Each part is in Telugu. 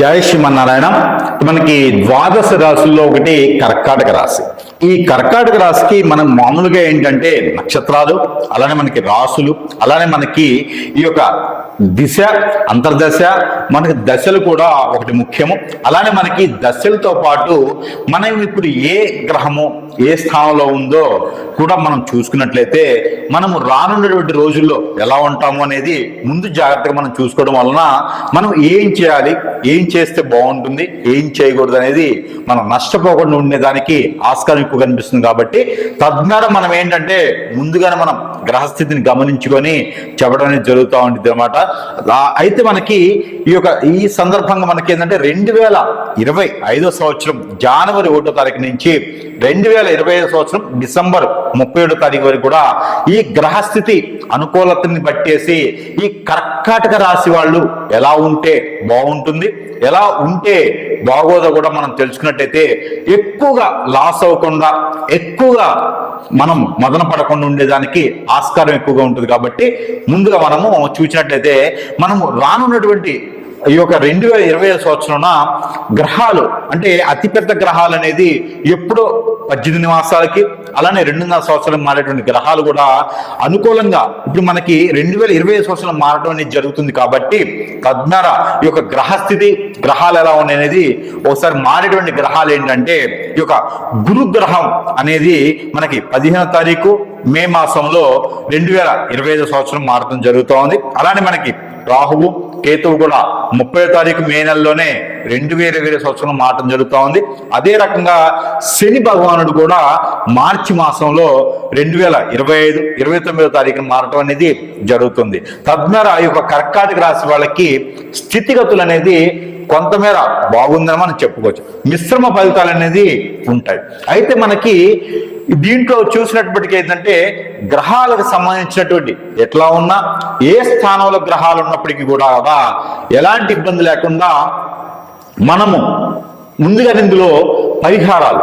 జయ శ్రీమన్నారాయణ. మనకి ద్వాదశ రాశుల్లో ఒకటి కర్కాటక రాశి. ఈ కర్కాటక రాశికి మనం మామూలుగా ఏంటంటే నక్షత్రాలు అలానే మనకి రాసులు అలానే మనకి ఈ యొక్క దిశ అంతర్దశ మనకి దశలు కూడా ఒకటి ముఖ్యము. అలానే మనకి దశలతో పాటు మనం ఇప్పుడు ఏ గ్రహము ఏ స్థానంలో ఉందో కూడా మనం చూసుకున్నట్లయితే మనము రానున్నటువంటి రోజుల్లో ఎలా ఉంటాము అనేది ముందు జాగ్రత్తగా మనం చూసుకోవడం వలన మనం ఏం చేయాలి ఏం చేస్తే బాగుంటుంది ఏం చేయకూడదు అనేది మనం నష్టపోకుండా ఉండేదానికి ఆస్కారం ఎక్కువ కనిపిస్తుంది కాబట్టి తద్వారా మనం ఏంటంటే ముందుగానే మనం గ్రహస్థితిని గమనించుకొని చెప్పడం అనేది జరుగుతూ ఉంటుంది అనమాట అయితే మనకి ఈ యొక్క ఈ సందర్భంగా మనకి ఏంటంటే రెండు వేల ఇరవై ఐదో సంవత్సరం జనవరి ఒకటో తారీఖు నుంచి రెండు వేల ఇరవై సంవత్సరం డిసెంబర్ ముప్పై ఏడో తారీఖు వరకు కూడా ఈ గ్రహస్థితి అనుకూలతని బట్టేసి ఈ కర్కాటక రాశి వాళ్ళు ఎలా ఉంటే బాగుంటుంది ఎలా ఉంటే బాగోదో కూడా మనం తెలుసుకున్నట్టయితే ఎక్కువగా లాస్ అవ్వకుండా ఎక్కువగా మనం మదన పడకుండా ఉండేదానికి ఆస్కారం ఎక్కువగా ఉంటుంది కాబట్టి ముందుగా మనము చూసినట్లయితే మనము రానున్నటువంటి ఈ యొక్క రెండు వేల ఇరవై సంవత్సరంలో గ్రహాలు అంటే అతిపెద్ద గ్రహాలు అనేది ఎప్పుడో పద్దెనిమిది మాసాలకి అలానే రెండున్నర సంవత్సరం మారేటువంటి గ్రహాలు కూడా అనుకూలంగా ఇప్పుడు మనకి రెండు వేల ఇరవై సంవత్సరం మారడం అనేది జరుగుతుంది కాబట్టి తద్వారా ఈ యొక్క గ్రహస్థితి గ్రహాలు ఎలా ఉన్నాయి అనేది ఒకసారి మారేటువంటి గ్రహాలు ఏంటంటే ఈ యొక్క గురు గ్రహం అనేది మనకి పదిహేనో తారీఖు మే మాసంలో రెండు వేల ఇరవై ఐదు సంవత్సరం మారడం జరుగుతోంది. అలానే మనకి రాహువు కేతువు కూడా ముప్పై తారీఖు మే నెలలోనే రెండు వేల ఇరవై సంవత్సరం మారటం జరుగుతూ ఉంది. అదే రకంగా శని భగవానుడు కూడా మార్చి మాసంలో రెండు వేల ఇరవై ఐదు ఇరవై తొమ్మిదో తారీఖున మారటం అనేది జరుగుతుంది. తద్వారా ఈ యొక్క కర్కాటక రాశి వాళ్ళకి స్థితిగతులు అనేది కొంతమేర బాగుందని మనం చెప్పుకోవచ్చు. మిశ్రమ ఫలితాలు అనేది ఉంటాయి. అయితే మనకి దీంట్లో చూసినప్పటికీ ఏంటంటే గ్రహాలకు సంబంధించినటువంటి ఎట్లా ఉన్నా ఏ స్థానంలో గ్రహాలు ఉన్నప్పటికీ కూడా ఎలాంటి ఇబ్బంది లేకుండా మనము ముందుగా ఇందులో పరిహారాలు.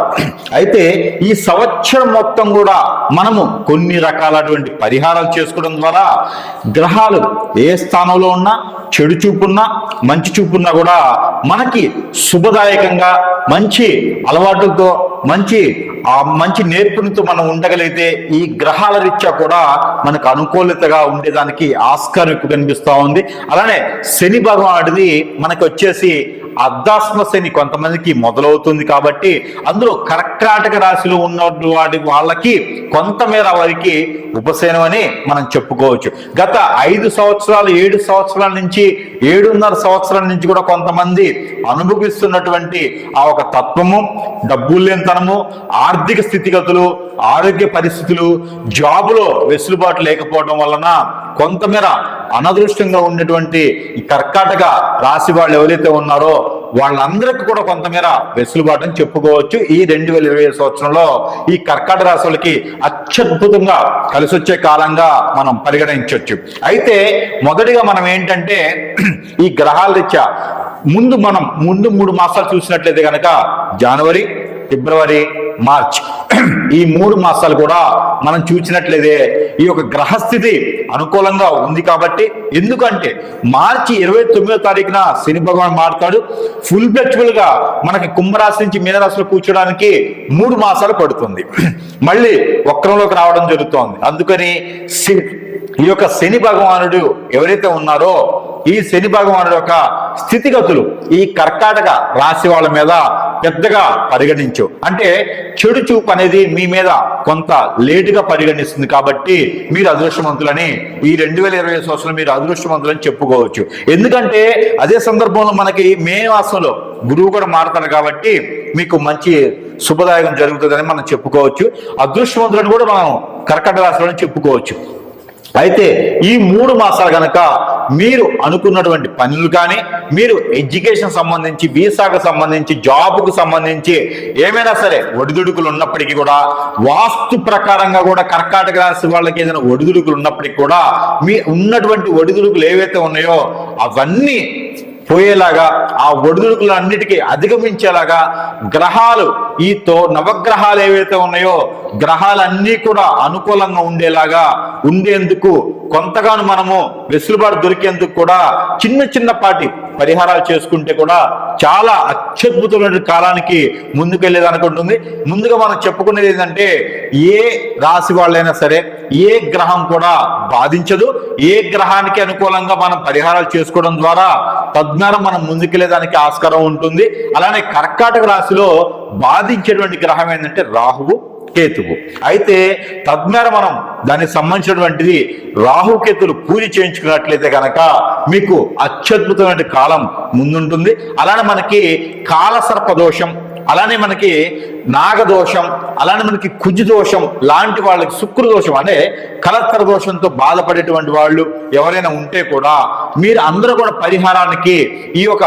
అయితే ఈ సంవత్సరం మొత్తం కూడా మనము కొన్ని రకాలటువంటి పరిహారాలు చేసుకోవడం ద్వారా గ్రహాలు ఏ స్థానంలో ఉన్నా చెడు చూపున్నా మంచి చూపున్నా కూడా మనకి శుభదాయకంగా మంచి అలవాటుతో మంచి ఆ మంచి నేర్పునితో మనం ఉండగలిగితే ఈ గ్రహాల రీత్యా కూడా మనకు అనుకూలతగా ఉండేదానికి ఆస్కారం ఎక్కువ కనిపిస్తూ ఉంది. అలానే శని భగవానుడిది మనకు వచ్చేసి అర్ధాస్మ శని కొంతమందికి మొదలవుతుంది కాబట్టి అందులో కర్కాటక రాశిలో ఉన్న వాటి వాళ్ళకి కొంతమేర వారికి ఉపశమనం అని మనం చెప్పుకోవచ్చు. గత ఐదు సంవత్సరాలు ఏడు సంవత్సరాల నుంచి ఏడున్నర సంవత్సరాల నుంచి కూడా కొంతమంది అనుభవిస్తున్నటువంటి ఆ ఒక తత్వము డబ్బులు లేనితనము ఆర్థిక స్థితిగతులు ఆరోగ్య పరిస్థితులు జాబులో వెసులుబాటు లేకపోవడం వలన కొంతమేర అనదృష్టంగా ఉన్నటువంటి ఈ కర్కాటక రాశి వాళ్ళు ఎవరైతే ఉన్నారో వాళ్ళందరికీ కూడా కొంతమేర వెసులుబాటు అని చెప్పుకోవచ్చు. ఈ రెండు వేల ఇరవై సంవత్సరంలో ఈ కర్కాటక రాశులకి అత్యద్భుతంగా కలిసి వచ్చే కాలంగా మనం పరిగణించవచ్చు అయితే మొదటిగా మనం ఏంటంటే ఈ గ్రహాల రీత్యా ముందు మనం ముందు మూడు మాసాలు చూసినట్లయితే కనుక జనవరి ఫిబ్రవరి మార్చ్. ఈ మూడు మాసాలు కూడా మనం చూసినట్లయితే ఈ యొక్క గ్రహస్థితి అనుకూలంగా ఉంది కాబట్టి ఎందుకంటే మార్చి ఇరవై తొమ్మిదో తారీఖున శని భగవాన్ మారుతాడు. ఫుల్ ఫ్లెక్సిబుల్గా మనకి కుంభరాశి నుంచి మీనరాశిలో కూర్చోడానికి మూడు మాసాలు పడుతుంది. మళ్ళీ వక్రంలోకి రావడం జరుగుతోంది. అందుకని ఈ యొక్క శని భగవానుడు ఎవరైతే ఉన్నారో ఈ శని భగవానుడు యొక్క స్థితిగతులు ఈ కర్కాటక రాశి వాళ్ళ మీద పెద్దగా పరిగణించు. అంటే చెడు చూపు అనేది మీ మీద కొంత లేటుగా పరిగణిస్తుంది కాబట్టి మీరు అదృష్టవంతులని ఈ రెండు వేల ఇరవై సంవత్సరం మీరు అదృష్టవంతులని చెప్పుకోవచ్చు. ఎందుకంటే అదే సందర్భంలో మనకి మే మాసంలో గురువు కూడా మారుతాడు కాబట్టి మీకు మంచి శుభదాయకం జరుగుతుందని మనం చెప్పుకోవచ్చు. అదృష్టవంతులని కూడా మనం కర్కట రాశిలో చెప్పుకోవచ్చు. అయితే ఈ మూడు మాసాలు కనుక మీరు అనుకున్నటువంటి పనులు కానీ మీరు ఎడ్యుకేషన్ సంబంధించి వీసాకు సంబంధించి జాబ్కు సంబంధించి ఏమైనా సరే ఒడిదుడుకులు ఉన్నప్పటికీ కూడా వాస్తు ప్రకారంగా కూడా కర్కాటక రాశి వాళ్ళకి ఏదైనా ఒడిదుడుకులు ఉన్నప్పటికీ కూడా మీ ఉన్నటువంటి ఒడిదుడుకులు ఏవైతే ఉన్నాయో అవన్నీ పోయేలాగా ఆ ఒడిదుడుకులు అన్నిటికీ అధిగమించేలాగా గ్రహాలు ఈ తో నవగ్రహాలు ఏవైతే ఉన్నాయో గ్రహాలన్నీ కూడా అనుకూలంగా ఉండేలాగా ఉండేందుకు కొంతగాను మనము వెసులుబాటు దొరికేందుకు కూడా చిన్న చిన్నపాటి పరిహారాలు చేసుకుంటే కూడా చాలా అత్యద్భుతమైన కాలానికి ముందుకెళ్ళేది అనుకుంటుంది ముందుగా మనం చెప్పుకునేది ఏంటంటే ఏ రాశి వాళ్ళైనా సరే ఏ గ్రహం కూడా బాధించదు. ఏ గ్రహానికి అనుకూలంగా మనం పరిహారాలు చేసుకోవడం ద్వారా తద్వారా మనం ముందుకెళ్ళేదానికి ఆస్కారం ఉంటుంది. అలానే కర్కాటక రాశిలో బాధించేటువంటి గ్రహం ఏంటంటే రాహువు. కేతువు. అయితే తద్వారా మనం దానికి సంబంధించినటువంటిది రాహుకేతులు పూజ చేయించుకున్నట్లయితే కనుక మీకు అత్యద్భుతమైన కాలం ముందుంటుంది. అలానే మనకి కాలసర్ప దోషం అలానే మనకి నాగదోషం అలానే మనకి కుజు దోషం లాంటి వాళ్ళకి శుక్ర దోషం అంటే కలత్తర దోషంతో బాధపడేటువంటి వాళ్ళు ఎవరైనా ఉంటే కూడా మీరు అందరూ కూడా పరిహారానికి ఈ యొక్క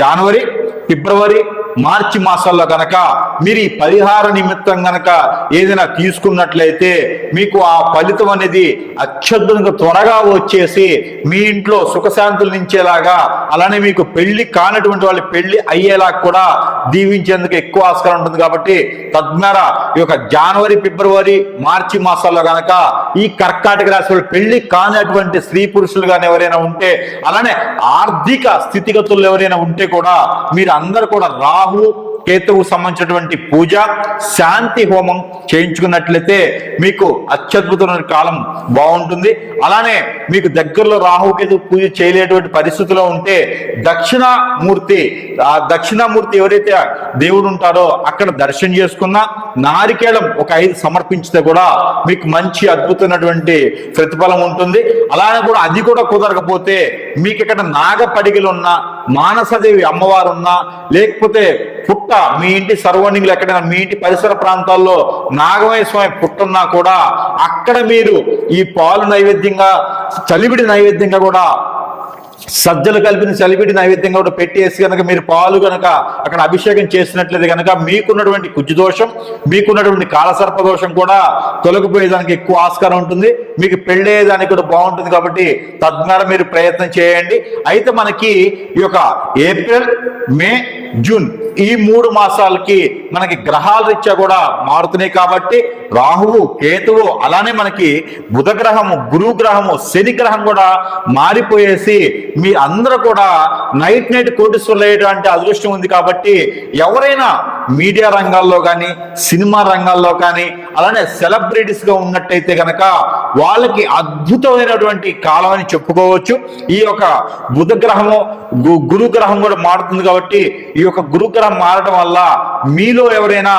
జనవరి ఫిబ్రవరి మార్చి మాసాల్లో గనక మీరు ఈ పరిహార నిమిత్తం గనక ఏదైనా తీసుకున్నట్లయితే మీకు ఆ ఫలితం అనేది అత్యద్భుతంగా త్వరగా వచ్చేసి మీ ఇంట్లో సుఖశాంతులు నించేలాగా అలానే మీకు పెళ్ళి కానటువంటి వాళ్ళ పెళ్ళి అయ్యేలా కూడా దీవించేందుకు ఎక్కువ ఆస్కారం ఉంటుంది కాబట్టి తద్వారా ఈ యొక్క జనవరి ఫిబ్రవరి మార్చి మాసాల్లో గనక ఈ కర్కాటక రాశి వాళ్ళు పెళ్ళి కానటువంటి స్త్రీ పురుషులు కానీ ఎవరైనా ఉంటే అలానే ఆర్థిక స్థితిగతులు ఎవరైనా ఉంటే కూడా మీరు అందరు కూడా రాహు కేతువు సంబంధించినటువంటి పూజ శాంతి హోమం చేయించుకున్నట్లయితే మీకు అత్యద్భుతమైన కాలం బాగుంటుంది. అలానే మీకు దగ్గరలో రాహుకేతు పూజ చేయలేటువంటి పరిస్థితిలో ఉంటే దక్షిణామూర్తి ఆ దక్షిణామూర్తి ఎవరైతే దేవుడు ఉంటారో అక్కడ దర్శనం చేసుకున్న నారికేళం ఒక ఐదు సమర్పించితే కూడా మీకు మంచి అద్భుతమైనటువంటి ప్రతిఫలం ఉంటుంది. అలానే కూడా అది కూడా కుదరకపోతే మీకు ఇక్కడ నాగపడిగలు ఉన్నా మానసదేవి అమ్మవారు ఉన్నా లేకపోతే పుట్ట మీ ఇంటి సర్వనింగ్లు ఎక్కడైనా మీ ఇంటి పరిసర ప్రాంతాల్లో నాగమయ స్వామి పుట్టున్నా కూడా అక్కడ మీరు ఈ పాలు నైవేద్యంగా చలివిడి నైవేద్యంగా కూడా సజ్జలు కలిపిన చలివిడి నైవేద్యంగా కూడా పెట్టేసి కనుక మీరు పాలు కనుక అక్కడ అభిషేకం చేసినట్లయితే కనుక మీకున్నటువంటి కుజ్జుదోషం దోషం మీకున్నటువంటి కాలసర్ప దోషం కూడా తొలగిపోయేదానికి ఎక్కువ ఆస్కారం ఉంటుంది. మీకు పెళ్ళేదానికి కూడా బాగుంటుంది కాబట్టి తద్వారా మీరు ప్రయత్నం చేయండి. అయితే మనకి ఈ యొక్క ఏప్రిల్ మే జూన్ ఈ మూడు మాసాలకి మనకి గ్రహాల రీత్యా కూడా మారుతున్నాయి కాబట్టి రాహువు కేతువు అలానే మనకి బుధ గ్రహము గురువు గ్రహము శని గ్రహం కూడా మారిపోయేసి మీ అందరూ కూడా నైట్ నైట్ కోటీశ్వరులు అదృష్టం ఉంది కాబట్టి ఎవరైనా మీడియా రంగాల్లో కానీ సినిమా రంగాల్లో కానీ అలానే సెలబ్రిటీస్గా ఉన్నట్టయితే కనుక వాళ్ళకి అద్భుతమైనటువంటి కాలం అని చెప్పుకోవచ్చు. ఈ యొక్క బుధ గ్రహము గు- కూడా మారుతుంది కాబట్టి ఈ ఈ యొక్క గురుగ్రహం మారడం వల్ల మీలో ఎవరైనా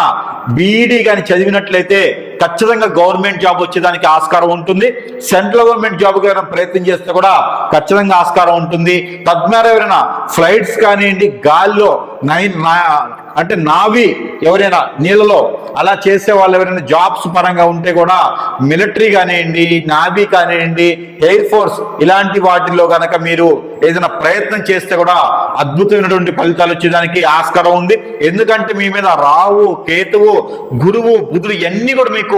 బీఈడీ కానీ చదివినట్లయితే ఖచ్చితంగా గవర్నమెంట్ జాబ్ వచ్చేదానికి ఆస్కారం ఉంటుంది. సెంట్రల్ గవర్నమెంట్ జాబ్ ఎవరైనా ప్రయత్నం చేస్తే కూడా ఖచ్చితంగా ఆస్కారం ఉంటుంది. తద్వారా ఎవరైనా ఫ్లైట్స్ కానివ్వండి గాల్లో నైన్ నా- అంటే నావి ఎవరైనా నీళ్ళలో అలా చేసే వాళ్ళు ఎవరైనా జాబ్స్ పరంగా ఉంటే కూడా మిలిటరీ కానివ్వండి నావీ కానివ్వండి ఎయిర్ ఫోర్స్ ఇలాంటి వాటిల్లో కనుక మీరు ఏదైనా ప్రయత్నం చేస్తే కూడా అద్భుతమైనటువంటి ఫలితాలు వచ్చేదానికి ఆస్కారం ఉంది. ఎందుకంటే మీ మీద రావు కేతువు గురువు బుధుడు ఇవన్నీ కూడా మీకు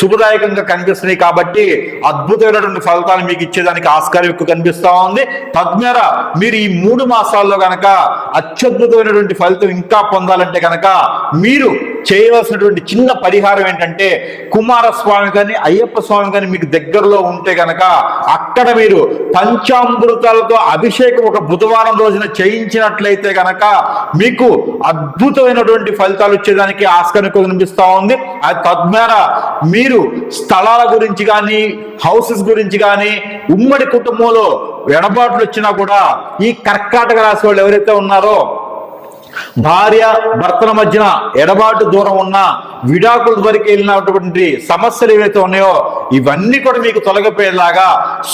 శుభదాయకంగా కనిపిస్తున్నాయి కాబట్టి అద్భుతమైనటువంటి ఫలితాలు మీకు ఇచ్చేదానికి ఆస్కారం ఎక్కువ కనిపిస్తూ ఉంది. తద్వారా మీరు ఈ మూడు మాసాల్లో కనుక అత్యద్భుతమైనటువంటి ఫలితం ఇంకా పొందాలంటే కనుక మీరు చేయవలసినటువంటి చిన్న పరిహారం ఏంటంటే కుమారస్వామి కానీ అయ్యప్ప స్వామి కానీ మీకు దగ్గరలో ఉంటే గనక అక్కడ మీరు పంచామృతాలతో అభిషేకం ఒక బుధవారం రోజున చేయించినట్లయితే గనక మీకు అద్భుతమైనటువంటి ఫలితాలు వచ్చేదానికి ఆస్కారం ఎక్కువ ఉంది. అది తద్వారా మీరు స్థలాల గురించి కానీ హౌసెస్ గురించి కానీ ఉమ్మడి కుటుంబంలో ఎడబాట్లు వచ్చినా కూడా ఈ కర్కాటక రాశి వాళ్ళు ఎవరైతే ఉన్నారో భార్య భర్తల మధ్యన ఎడబాటు దూరం ఉన్న విడాకుల వరకు వెళ్ళినటువంటి సమస్యలు ఏవైతే ఉన్నాయో ఇవన్నీ కూడా మీకు తొలగిపోయేలాగా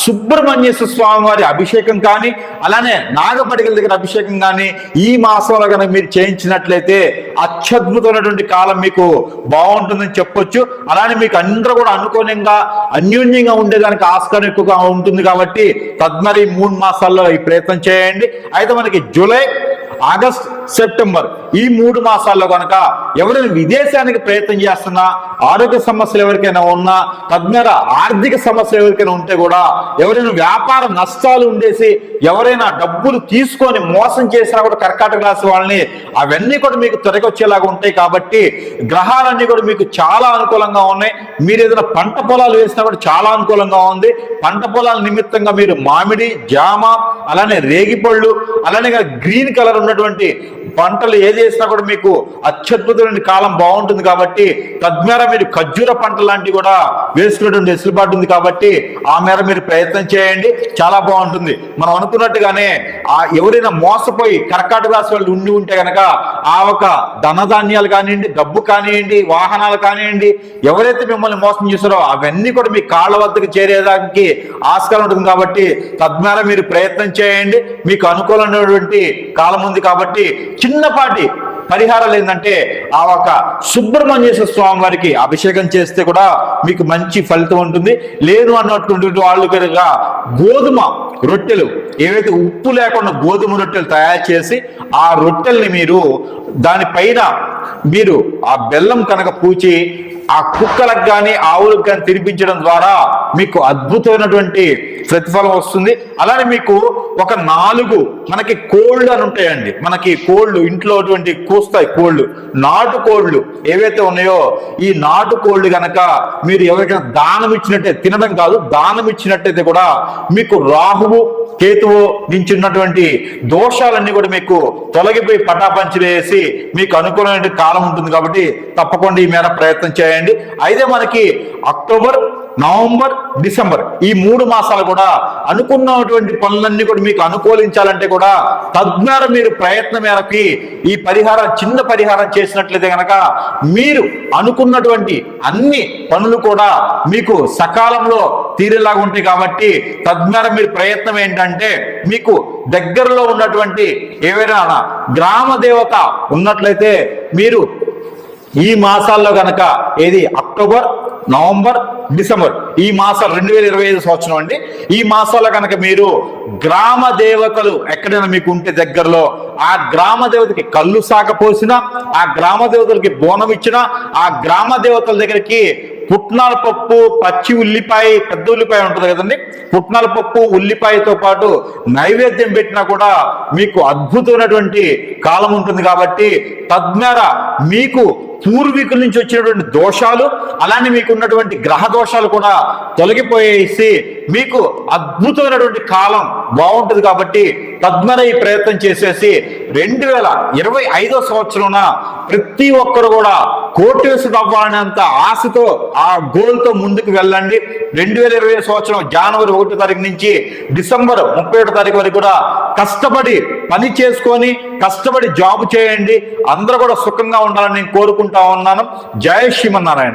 సుబ్రహ్మణ్యేశ్వర స్వామి వారి అభిషేకం కానీ అలానే నాగపడిగల దగ్గర అభిషేకం కానీ ఈ మాసంలో కనుక మీరు చేయించినట్లయితే అత్యద్భుతమైనటువంటి కాలం మీకు బాగుంటుందని చెప్పొచ్చు. అలానే మీకు అందరూ కూడా అనుకూలంగా అన్యోన్యంగా ఉండేదానికి ఆస్కారం ఎక్కువగా ఉంటుంది కాబట్టి తద్మరి మూడు మాసాల్లో ఈ ప్రయత్నం చేయండి. అయితే మనకి జూలై ఆగస్ట్ సెప్టెంబర్ ఈ మూడు మాసాల్లో కనుక ఎవరైనా విదేశానికి ప్రయత్నం చేస్తున్నా ఆరోగ్య సమస్యలు ఎవరికైనా ఉన్నా తద్వారా ఆర్థిక సమస్యలు ఎవరికైనా ఉంటే కూడా ఎవరైనా వ్యాపార నష్టాలు ఉండేసి ఎవరైనా డబ్బులు తీసుకొని మోసం చేసినా కూడా కర్కాటక రాశి వాళ్ళని అవన్నీ కూడా మీకు త్వరగొచ్చేలాగా ఉంటాయి కాబట్టి గ్రహాలన్నీ కూడా మీకు చాలా అనుకూలంగా ఉన్నాయి. మీరు ఏదైనా పంట పొలాలు వేసినా కూడా చాలా అనుకూలంగా ఉంది. పంట పొలాల నిమిత్తంగా మీరు మామిడి జామ అలానే రేగిపళ్ళు అలానే గ్రీన్ కలర్ ఉన్నటువంటి పంటలు ఏది వేసినా కూడా మీకు అత్యద్భుతమైన కాలం బాగుంటుంది కాబట్టి తద్మేర మీరు ఖర్జూర పంట లాంటివి కూడా వేసుకునేటువంటి వెసులుబాటు ఉంది కాబట్టి ఆ మేర మీరు ప్రయత్నం చేయండి. చాలా బాగుంటుంది. మనం అనుకున్నట్టుగానే ఆ ఎవరైనా మోసపోయి కర్కాటక రాశి వాళ్ళు ఉండి ఉంటే కనుక ఆ ఒక ధనధాన్యాలు కానివ్వండి డబ్బు కానివ్వండి వాహనాలు కానివ్వండి ఎవరైతే మిమ్మల్ని మోసం చేశారో అవన్నీ కూడా మీ కాళ్ళ వద్దకు చేరేదానికి ఆస్కారం ఉంటుంది కాబట్టి తద్వారా మీరు ప్రయత్నం చేయండి. మీకు అనుకూలమైనటువంటి కాలం ఉంది కాబట్టి చిన్నపాటి పరిహారాలు ఏంటంటే ఆ ఒక సుబ్రహ్మణ్యేశ్వర స్వామి వారికి అభిషేకం చేస్తే కూడా మీకు మంచి ఫలితం ఉంటుంది. లేదు అన్నటువంటి వాళ్ళు కనుక గోధుమ రొట్టెలు ఏవైతే ఉప్పు లేకుండా గోధుమ రొట్టెలు తయారు చేసి ఆ రొట్టెల్ని మీరు దానిపైన మీరు ఆ బెల్లం కనుక పూచి ఆ కుక్కలకు కానీ ఆవులకు కానీ తినిపించడం ద్వారా మీకు అద్భుతమైనటువంటి ప్రతిఫలం వస్తుంది. అలానే మీకు ఒక నాలుగు మనకి కోళ్ళు అని ఉంటాయండి. మనకి కోళ్ళు ఇంట్లో అటువంటి కూస్తాయి కోళ్ళు నాటు కోళ్ళు ఏవైతే ఉన్నాయో ఈ నాటు కోళ్ళు గనక మీరు ఎవరికైనా దానం ఇచ్చినట్టే తినడం కాదు దానం ఇచ్చినట్టయితే కూడా మీకు రాహువు కేతువు నుంచి ఉన్నటువంటి దోషాలన్నీ కూడా మీకు తొలగిపోయి పటాపంచి వేసి మీకు అనుకూలమైన కాలం ఉంటుంది కాబట్టి తప్పకుండా ఈ మేర ప్రయత్నం చేయండి. అయితే మనకి అక్టోబర్ నవంబర్ డిసెంబర్ ఈ మూడు మాసాలు కూడా అనుకున్నటువంటి పనులన్నీ కూడా మీకు అనుకూలించాలంటే కూడా తద్వారా మీరు ప్రయత్న మేరకి ఈ పరిహారం చిన్న పరిహారం చేసినట్లయితే కనుక మీరు అనుకున్నటువంటి అన్ని పనులు కూడా మీకు సకాలంలో తీరేలాగా ఉంటాయి కాబట్టి తద్వారా మీరు ప్రయత్నం ఏంటంటే మీకు దగ్గరలో ఉన్నటువంటి ఏవైనా గ్రామ దేవత ఉన్నట్లయితే మీరు ఈ మాసాల్లో గనక ఏది? October November December. ఈ మాసాలు రెండు వేల ఇరవై ఐదు సంవత్సరం అండి. ఈ మాసాల్లో కనుక మీరు గ్రామ దేవతలు ఎక్కడైనా మీకు ఉంటే దగ్గరలో ఆ గ్రామ దేవతకి కళ్ళు సాక పోసినా ఆ గ్రామ దేవతలకి బోనం ఇచ్చినా ఆ గ్రామ దేవతల దగ్గరికి పుట్నాల పప్పు పచ్చి ఉల్లిపాయ పెద్ద ఉల్లిపాయ ఉంటుంది కదండి. పుట్నాల పప్పు ఉల్లిపాయతో పాటు నైవేద్యం పెట్టినా కూడా మీకు అద్భుతమైనటువంటి కాలం ఉంటుంది కాబట్టి తద్మేర మీకు పూర్వీకుల నుంచి వచ్చినటువంటి దోషాలు అలానే మీకు ఉన్నటువంటి గ్రహ దోషాలు కూడా తొలగిపోయేసి మీకు అద్భుతమైనటువంటి కాలం బాగుంటుంది కాబట్టి తద్మరై ప్రయత్నం చేసేసి రెండు వేల ఇరవై ఐదో సంవత్సరంన ప్రతి ఒక్కరు కూడా కోటేశ్వరుడు అవ్వాలనేంత ఆశతో ఆ గోల్తో ముందుకు వెళ్ళండి. రెండు వేల ఇరవై సంవత్సరం జనవరి ఒకటో తారీఖు నుంచి డిసెంబర్ ముప్పై ఒకటో తారీఖు వరకు కూడా కష్టపడి పని చేసుకొని కష్టపడి జాబ్ చేయండి. అందరూ కూడా సుఖంగా ఉండాలని నేను కోరుకుంటా ఉన్నాను. జయ శ్రీమన్నారాయణ.